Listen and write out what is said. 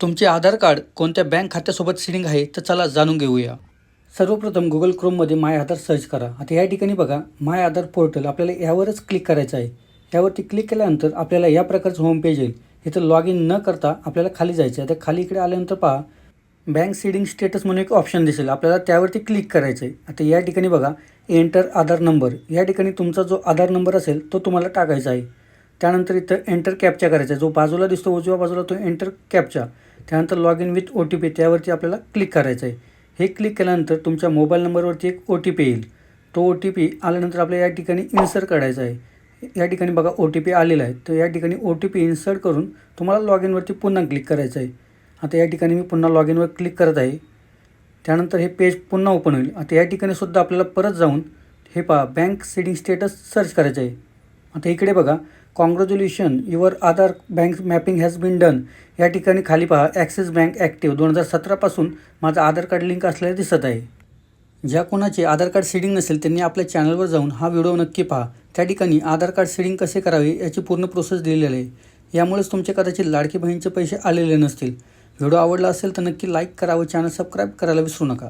तुमचे आधार कार्ड कोणत्या बँक खात्यासोबत सिलिंग आहे तर चला जाणून घेऊया. सर्वप्रथम गुगल क्रोममध्ये माय आधार सर्च करा. आता या ठिकाणी बघा माय आधार पोर्टल आपल्याला यावरच क्लिक करायचं आहे. यावरती क्लिक केल्यानंतर आपल्याला या प्रकारचं होम पेज येईल. इथं लॉग इन न करता आपल्याला खाली जायचं आहे. आता खाली इकडे आल्यानंतर पहा बँक सीडिंग स्टेटस म्हणून एक ऑप्शन दिसेल. आपल्याला त्यावरती क्लिक करायचं आहे. आता या ठिकाणी बघा एंटर आधार नंबर या ठिकाणी तुमचा जो आधार नंबर असेल तो तुम्हाला टाकायचा आहे. त्यानंतर इथं एंटर कॅपचा करायचा आहे. जो बाजूला दिसतो उजव्या बाजूला तो एंटर कॅपचा त्यानंतर log in with O T P त्यावरती आपल्याला क्लिक करायचं आहे. हे क्लिक केल्यानंतर तुमच्या मोबाईल नंबरवरती एक ओ टी पी येईल. तो ओ टी पी आल्यानंतर आपल्याला या ठिकाणी इन्सर्ट करायचा आहे. या ठिकाणी बघा ओ टी पी आलेला आहे. तर या ठिकाणी ओ टी पी इन्सर्ट करून तुम्हाला लॉग इनवरती पुन्हा क्लिक करायचं आहे. आता या ठिकाणी मी पुन्हा लॉग इनवर क्लिक करत आहे. त्यानंतर हे पेज पुन्हा ओपन होईल. आता या ठिकाणी सुद्धा आपल्याला परत जाऊन हे पहा बँक सेटिंग स्टेटस सर्च करायचं आहे. आता इकडे बघा. Congratulation your Aadhaar bank mapping has been done. या ठिकाणी खाली पहा ॲक्सिस बँक ॲक्टिव्ह. दोन हजार सतरापासून माझं आधार कार्ड लिंक असलेलं दिसत आहे. ज्या कोणाचे आधार कार्ड सीडिंग नसेल त्यांनी आपल्या चॅनलवर जाऊन हा व्हिडिओ नक्की पहा. त्या ठिकाणी आधार कार्ड सीडिंग कसे करावे याची पूर्ण प्रोसेस दिलेली आहे. यामुळेच तुमचे कदाचित लाडकी बहिणीचे पैसे आलेले नसतील. व्हिडिओ आवडला असेल तर नक्की लाईक करा व चॅनल सबस्क्राईब करायला विसरू नका.